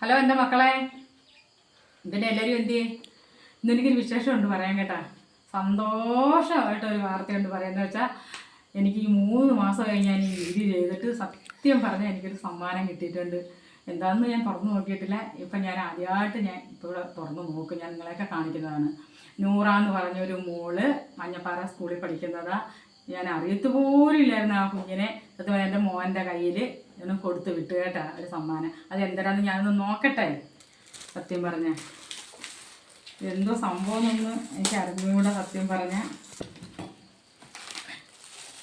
Hello എന്റെ മക്കളെ? ഇതിന്റെ എല്ലാവരും എന്ത് ഇന്ന് എനിക്കൊരു വിശേഷമുണ്ട് പറയാൻ കേട്ടാ. സന്തോഷമായിട്ട് ഒരു വാർത്തയുണ്ട് പറയുന്നത് വെച്ചാൽ എനിക്ക് ഈ മൂന്ന് മാസം കഴിഞ്ഞ് ഞാൻ ഈ വീഡിയോ ചെയ്തിട്ട് സത്യം പറഞ്ഞാൽ എനിക്കൊരു സമ്മാനം കിട്ടിയിട്ടുണ്ട്. എന്താണെന്ന് ഞാൻ തുറന്നു നോക്കിയിട്ടില്ല. ഇപ്പം ഞാൻ ആദ്യമായിട്ട് ഞാൻ ഇപ്പോൾ തുറന്നു നോക്കും. ഞാൻ നിങ്ങളെയൊക്കെ കാണിക്കുന്നതാണ്. നൂറ എന്ന് പറഞ്ഞൊരു മോൾ മഞ്ഞപ്പാറ സ്കൂളിൽ പഠിക്കുന്നതാ. ഞാൻ അറിയത്ത് പോലും ഇല്ലായിരുന്നു ആ കുഞ്ഞിനെ. അതുപോലെ എന്റെ മോന്റെ കയ്യിൽ ഒന്ന് കൊടുത്ത് വിട്ടു കേട്ടാ ഒരു സമ്മാനം. അത് എന്തരാന്ന് ഞാനൊന്ന് നോക്കട്ടെ? സത്യം പറഞ്ഞ. എന്തോ സംഭവം എന്നൊന്ന് എനിക്ക് അറിഞ്ഞുകൂടെ സത്യം പറഞ്ഞ.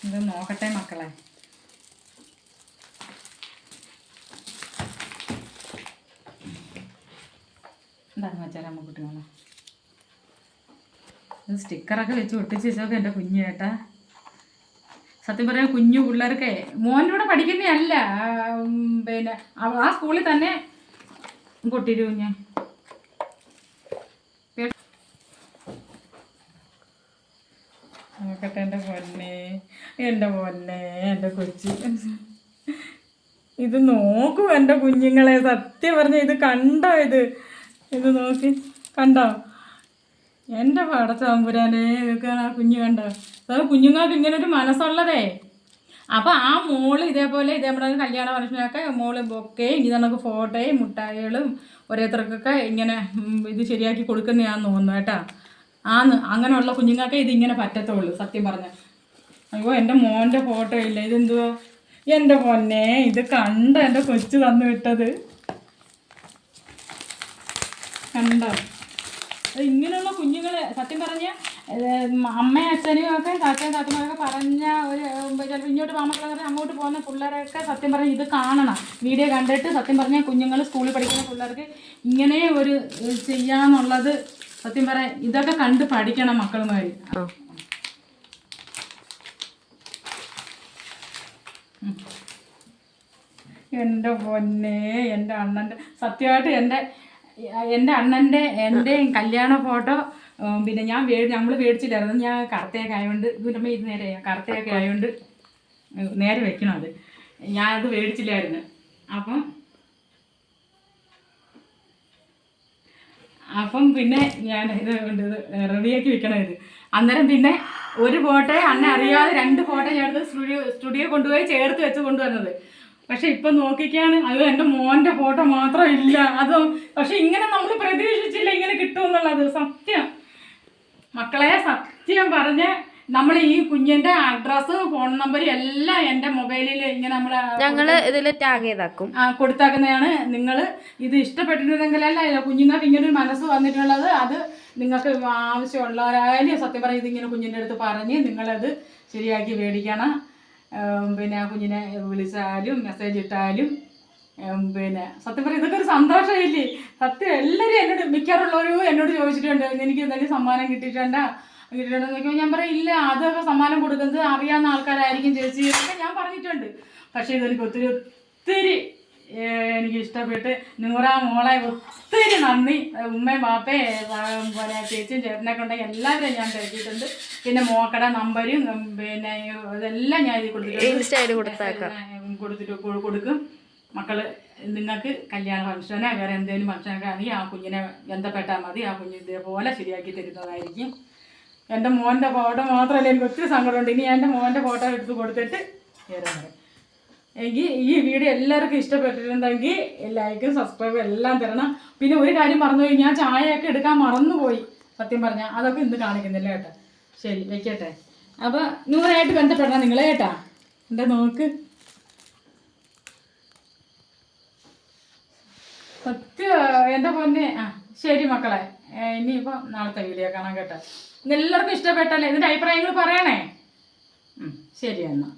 ഇത് നോക്കട്ടെ മക്കളെ. എന്താണെന്ന് വെച്ചാൽ അമ്മ കുട്ടികളെ സ്റ്റിക്കറൊക്കെ വെച്ച് ഒട്ടിച്ച് വെച്ചൊക്കെ എന്റെ കുഞ്ഞു കേട്ടാ. സത്യം പറയാൻ കുഞ്ഞു പിള്ളേർക്ക് മോന്റെ കൂടെ പഠിക്കുന്നതല്ല പിന്നെ ആ സ്കൂളിൽ തന്നെ പൊട്ടിരു ഞാൻ. നോക്കട്ടെ എന്റെ പൊന്നെ എന്റെ പൊന്നെ എന്റെ കൊച്ചി. ഇത് നോക്കൂ എന്റെ കുഞ്ഞുങ്ങളെ സത്യം പറഞ്ഞ ഇത് കണ്ടോ ഇത്? ഇത് നോക്കി കണ്ടോ? എന്റെ പടച്ചാമ്പുരാനെ ഇതൊക്കെ ആ കുഞ്ഞു കണ്ടോ? അത് കുഞ്ഞുങ്ങൾക്ക് ഇങ്ങനെ ഒരു മനസ്സുള്ളതേ. അപ്പോൾ ആ മോൾ ഇതേപോലെ ഇതേ നമ്മുടെ കല്യാണ ഫംഗ്ഷനൊക്കെ മോൾ ബൊക്കയും ഇതണക്ക് ഫോട്ടോയും മുട്ടായികളും ഓരോരുത്തർക്കൊക്കെ ഇങ്ങനെ ഇത് ശരിയാക്കി കൊടുക്കുന്നതാന്ന് തോന്നുന്നു കേട്ടാ. ആന്ന് അങ്ങനെയുള്ള കുഞ്ഞുങ്ങൾക്ക് ഇത് ഇങ്ങനെ പറ്റത്തുള്ളൂ സത്യം പറഞ്ഞ. അയ്യോ എന്റെ മോന്റെ ഫോട്ടോ ഇല്ല? ഇതെന്തുവാ? എന്റെ പൊന്നെ ഇത് കണ്ട എന്റെ കൊച്ചു തന്നു വിട്ടത്. കണ്ടോ? ഇങ്ങനെയുള്ള കുഞ്ഞുങ്ങൾ സത്യം പറഞ്ഞ അമ്മയും അച്ഛനും ഒക്കെ താത്തയും താത്തമാരൊക്കെ പറഞ്ഞ ഒരു ചിലപ്പോൾ ഇങ്ങോട്ട് മാമക്കളെ അങ്ങോട്ട് പോകുന്ന പിള്ളേരൊക്കെ സത്യം പറഞ്ഞ ഇത് കാണണം. വീഡിയോ കണ്ടിട്ട് സത്യം പറഞ്ഞാൽ കുഞ്ഞുങ്ങൾ സ്കൂളിൽ പഠിക്കുന്ന പിള്ളേർക്ക് ഇങ്ങനെ ഒരു ചെയ്യാന്നുള്ളത് സത്യം പറയാം ഇതൊക്കെ കണ്ട് പഠിക്കണം മക്കളുമാർ എന്റെ പൊന്നെ എന്റെ അണ്ണന്റെ സത്യമായിട്ട് എന്റെ എന്റെ അണ്ണന്റെ എന്റെയും കല്യാണ ഫോട്ടോ പിന്നെ ഞാൻ നമ്മൾ മേടിച്ചില്ലായിരുന്നു. ഞാൻ കറുത്തയൊക്കെ ആയതുകൊണ്ട് ഇതിന്റെ ഇത് നേരെ കറുത്തയൊക്കെ ആയതുകൊണ്ട് നേരെ വെക്കണം അത്? ഞാനത് മേടിച്ചില്ലായിരുന്നു. അപ്പം അപ്പം പിന്നെ ഞാൻ ഇത് റെഡിയാക്കി വെക്കണം ഇത്? അന്നേരം പിന്നെ ഒരു ഫോട്ടോ അന്നെ അറിയാതെ രണ്ട് ഫോട്ടോ ഞാൻ സ്റ്റുഡിയോ സ്റ്റുഡിയോ കൊണ്ടുപോയി ചേർത്ത് വെച്ച് കൊണ്ടുവന്നത്. പക്ഷെ ഇപ്പൊ നോക്കിക്കാണ് അത് എന്റെ മോന്റെ ഫോട്ടോ മാത്രം ഇല്ല. അത് പക്ഷെ ഇങ്ങനെ നമ്മൾ പ്രതീക്ഷിച്ചില്ല ഇങ്ങനെ കിട്ടുമെന്നുള്ളത് സത്യം. മക്കളെ സത്യം പറഞ്ഞ് നമ്മൾ ഈ കുഞ്ഞിന്റെ അഡ്രസ്സ് ഫോൺ നമ്പർ എല്ലാം എന്റെ മൊബൈലിൽ ഇങ്ങനെ നമ്മൾ ഞങ്ങൾ ഇതിൽ ടാഗ് ചെയ്താക്കും. ആ, കൊടുത്താക്കുന്നതാണ് നിങ്ങൾ ഇത് ഇഷ്ടപ്പെട്ടിട്ടുണ്ടെങ്കിലല്ല അല്ല കുഞ്ഞുങ്ങൾക്ക് ഇങ്ങനെ ഒരു മനസ്സ് വന്നിട്ടുള്ളത്? അത് നിങ്ങൾക്ക് ആവശ്യമുള്ളവരായാലും സത്യം പറഞ്ഞ് ഇതിങ്ങനെ കുഞ്ഞിന്റെ അടുത്ത് പറഞ്ഞ് നിങ്ങളത് ശരിയാക്കി മേടിക്കണം. പിന്നെ കുഞ്ഞിനെ വിളിച്ചാലും മെസ്സേജ് ഇട്ടാലും പിന്നെ സത്യം പറയാം ഇതൊക്കെ ഒരു സന്തോഷമില്ലേ സത്യം എല്ലാവരും എന്നോട് മിക്കാറുള്ളവരും എന്നോട് ചോദിച്ചിട്ടുണ്ട് എനിക്ക് എന്തെങ്കിലും സമ്മാനം കിട്ടിയിട്ടുണ്ടോ? കിട്ടിയിട്ടുണ്ടെന്ന് ചോദിക്കുമ്പോൾ ഞാൻ പറയും ഇല്ല അതൊക്കെ സമ്മാനം കൊടുക്കുന്നത് അറിയാവുന്ന ആൾക്കാരായിരിക്കും ചേച്ചി എന്നൊക്കെ ഞാൻ പറഞ്ഞിട്ടുണ്ട്. പക്ഷേ ഇതെനിക്ക് ഒത്തിരി ഒത്തിരി എനിക്ക് ഇഷ്ടപ്പെട്ട് നൂറാ മോളെ ഒത്തിരി നന്ദി. ഉമ്മയും ബാപ്പയും പോലെ ചേച്ചിയും ചേട്ടനൊക്കെ ഉണ്ടെങ്കിൽ എല്ലാവരെയും ഞാൻ കഴിച്ചിട്ടുണ്ട് പിന്നെ മോക്കട നമ്പരും പിന്നെ ഇതെല്ലാം ഞാൻ ഇതിൽ കൊടുത്തിട്ടുണ്ട്. കൊടുത്തിട്ട് കൊടുക്കും. മക്കൾ നിങ്ങൾക്ക് കല്യാണ ഫംഗ്ഷനോ വേറെ എന്തെങ്കിലും ഫംഗ്ഷനൊക്കെ ആണെങ്കിൽ ആ കുഞ്ഞിനെ ബന്ധപ്പെട്ടാൽ മതി. ആ കുഞ്ഞ് ഇതേപോലെ ശരിയാക്കി തരുന്നതായിരിക്കും. എന്റെ മോന്റെ ഫോട്ടോ മാത്രമല്ല എനിക്ക് ഒത്തിരി സങ്കടമുണ്ട്. ഇനി എന്റെ മോന്റെ ഫോട്ടോ എടുത്ത് കൊടുത്തിട്ട് കയറാൻ എങ്കിൽ ഈ വീഡിയോ എല്ലാവർക്കും ഇഷ്ടപ്പെട്ടിട്ടുണ്ടെങ്കിൽ ലൈക്കും സബ്സ്ക്രൈബും എല്ലാം തരണം. പിന്നെ ഒരു കാര്യം പറഞ്ഞു ഞാൻ ചായയൊക്കെ എടുക്കാൻ മറന്നുപോയി. സത്യം പറഞ്ഞാൽ അതൊക്കെ ഇന്ന് കാണിക്കുന്നില്ല കേട്ടോ. ശരി വെക്കട്ടെ. അപ്പോൾ നൂറായിട്ട് ബന്ധപ്പെടണം നിങ്ങൾ കേട്ടാ എന്റെ നോക്ക്. സത്യ എന്റെ പൊന്നെ? ആ ശരി മക്കളെ. ഇനിയിപ്പോൾ നാളത്തെ വീഡിയോ കാണാൻ കേട്ടോ. എല്ലാവർക്കും ഇഷ്ടപ്പെട്ടല്ലേ ഇതിന്റെ അഭിപ്രായങ്ങൾ പറയണേ? ശരി എന്നാൽ